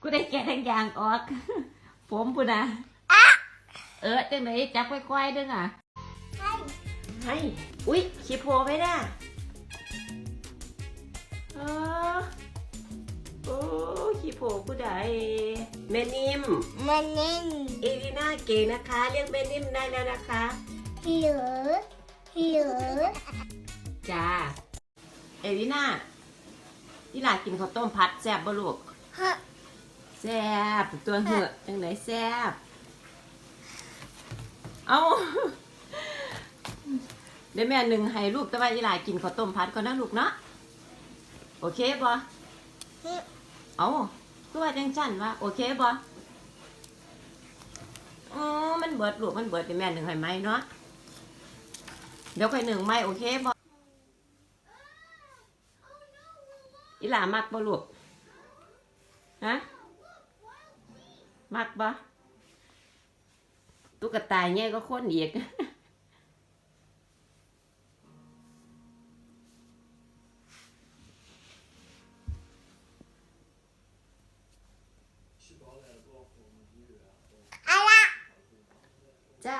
กูได้แกะทั้งยางออก ผมปุ่นนะเออจังไหนจับควายๆด้วยอะให้อุ้ยขี้โพไม่ได้เออโอ้ขี้โพกูได้แม่นิ่มมันนิ่งเอลิน่าเก๋นะคะ เรียกแม่นิ่มได้แล้วนะคะหิวหิวจ้าเอลิน่าที่หลากินข้าวต้มพัดแซ่บบ่ลูก ฮะ แซ่บตัวเหอะจังไหนแซ่บเอาเดี๋ยวแม่หนึ่งให้ลูกแต่ว่าอีหลากินข้าวต้มพัดก่อนนะลูกเนาะโอเคบ่เอาคือว่าจังจันว่าโอเคบ่อ๋อมันเบิดลูกมันเบิดเดี๋ยวแม่หนึ่งให้ไหมเนาะเดี๋ยวค่อยหนึ่งไหมโอเคบ่อีหลามักบ่ลูก ฮะ มักบ่ตุ๊กตาเนี่ยก็คนอีกอะไรจ้า